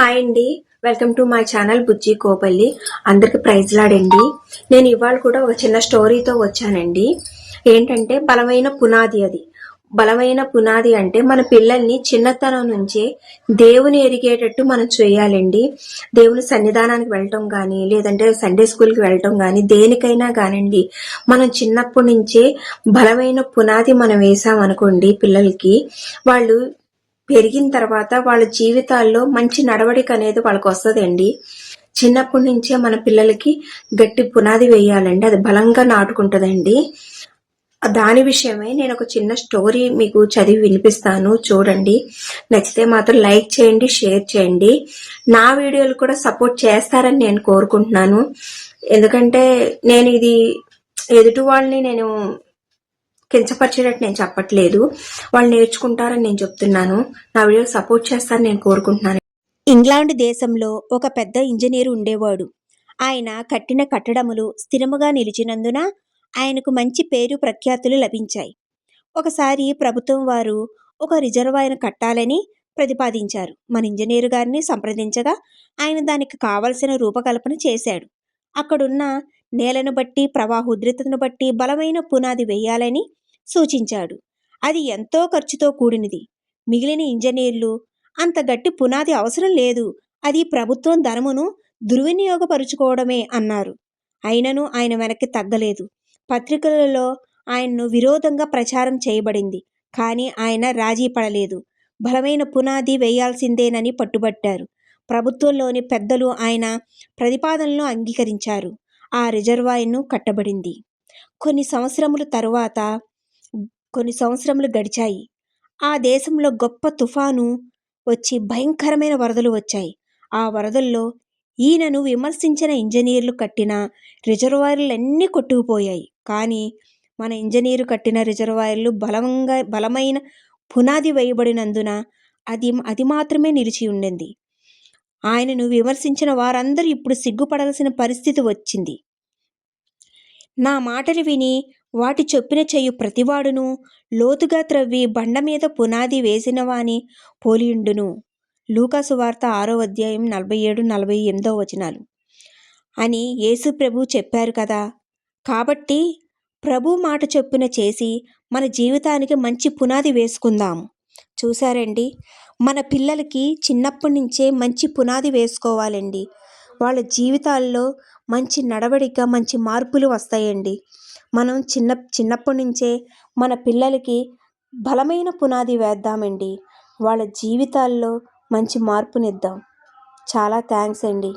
Hi అండి. Welcome to my channel Bujji Kopalli. అందరికి ప్రైజ్ లాడండి. నేను ఇవాళ కూడా ఒక చిన్న స్టోరీతో వచ్చానండి. ఏంటంటే బలమైన పునాది అది. బలమైన పునాది అంటే మన పిల్లల్ని చిన్నతనం నుంచే దేవుని ఎరిగేటట్టు మనం చేయాలండి. దేవుని సన్నిధానానికి వెళ్ళటం కానీ లేదంటే సండే స్కూల్కి వెళ్ళటం కానీ దేనికైనా కానండి మనం చిన్నప్పటి నుంచే బలమైన పునాది మనం వేసామనుకోండి పిల్లలకి వాళ్ళు పెరిగిన తర్వాత వాళ్ళ జీవితాల్లో మంచి నడవడిక అనేది వాళ్ళకి వస్తుందండి. చిన్నప్పటి నుంచే మన పిల్లలకి గట్టి పునాది వేయాలండి. అది బలంగా నాటుకుంటుందండి. దాని విషయమై నేను ఒక చిన్న స్టోరీ మీకు చదివి వినిపిస్తాను. చూడండి. నచ్చితే మాత్రం లైక్ చేయండి షేర్ చేయండి. నా వీడియోలు కూడా సపోర్ట్ చేస్తారని నేను కోరుకుంటున్నాను. ఎందుకంటే నేను ఇది ఎదుటి వాళ్ళని నేను కించపరిచేటట్టు నేను చెప్పట్లేదు. వాళ్ళు నేర్చుకుంటారని నేను చెప్తున్నాను. నా వీడియో సపోర్ట్ చేస్తారని నేను కోరుకుంటున్నాను. ఇంగ్లాండ్ దేశంలో ఒక పెద్ద ఇంజనీర్ ఉండేవాడు. ఆయన కట్టిన కట్టడములు స్థిరముగా నిలిచినందున ఆయనకు మంచి పేరు ప్రఖ్యాతులు లభించాయి. ఒకసారి ప్రభుత్వం వారు ఒక రిజర్వాయర్ కట్టాలని ప్రతిపాదించారు. మన ఇంజనీరు గారిని సంప్రదించగా ఆయన దానికి కావలసిన రూపకల్పన చేశాడు. అక్కడున్న నేలను బట్టి ప్రవాహ ఉధృతను బట్టి బలమైన పునాది వేయాలని సూచించాడు. అది ఎంతో ఖర్చుతో కూడినది. మిగిలిన ఇంజనీర్లు అంత గట్టి పునాది అవసరం లేదు. అది ప్రభుత్వం ధనమును దుర్వినియోగపరుచుకోవడమే అన్నారు. అయినను ఆయన వెనక్కి తగ్గలేదు. పత్రికలలో ఆయన్ను విరోధంగా ప్రచారం చేయబడింది. కానీ ఆయన రాజీ పడలేదు. బలమైన పునాది వేయాల్సిందేనని పట్టుబట్టారు. ప్రభుత్వంలోని పెద్దలు ఆయన ప్రతిపాదనలను అంగీకరించారు. ఆ రిజర్వాయర్ను కట్టబడింది. కొన్ని సంవత్సరముల తరువాత కొన్ని సంవత్సరములు గడిచాయి. ఆ దేశంలో గొప్ప తుఫాను వచ్చి భయంకరమైన వరదలు వచ్చాయి. ఆ వరదల్లో ఈయనను విమర్శించిన ఇంజనీర్లు కట్టిన రిజర్వాయర్లన్నీ కొట్టుకుపోయాయి. కానీ మన ఇంజనీరు కట్టిన రిజర్వాయర్లు బలంగా బలమైన పునాది వేయబడినందున అది అది మాత్రమే నిలిచి ఉండింది. ఆయనను విమర్శించిన వారందరూ ఇప్పుడు సిగ్గుపడాల్సిన పరిస్థితి వచ్చింది. నా మాటలు విని వాటి చొప్పున చేయు ప్రతివాడును. లోతుగా త్రవ్వి బండ మీద పునాది వేసినవాని పోలియుండును. లూకాసు వార్త ఆరో అధ్యాయం నలభై ఏడు నలభై ఎనిమిదో వచనాలు. అని యేసు ప్రభు చెప్పారు కదా. కాబట్టి ప్రభు మాట చొప్పున చేసి మన జీవితానికి మంచి పునాది వేసుకుందాం. చూసారండి మన పిల్లలకి చిన్నప్పటి నుంచే మంచి పునాది వేసుకోవాలండి. వాళ్ళ జీవితాల్లో మంచి నడవడిక మంచి మార్పులు వస్తాయండి. మనం చిన్న చిన్నప్పటి నుంచే మన పిల్లలకి బలమైన పునాది వేద్దామండి. వాళ్ళ జీవితాల్లో మంచి మార్పునిద్దాం. చాలా థ్యాంక్స్ అండి.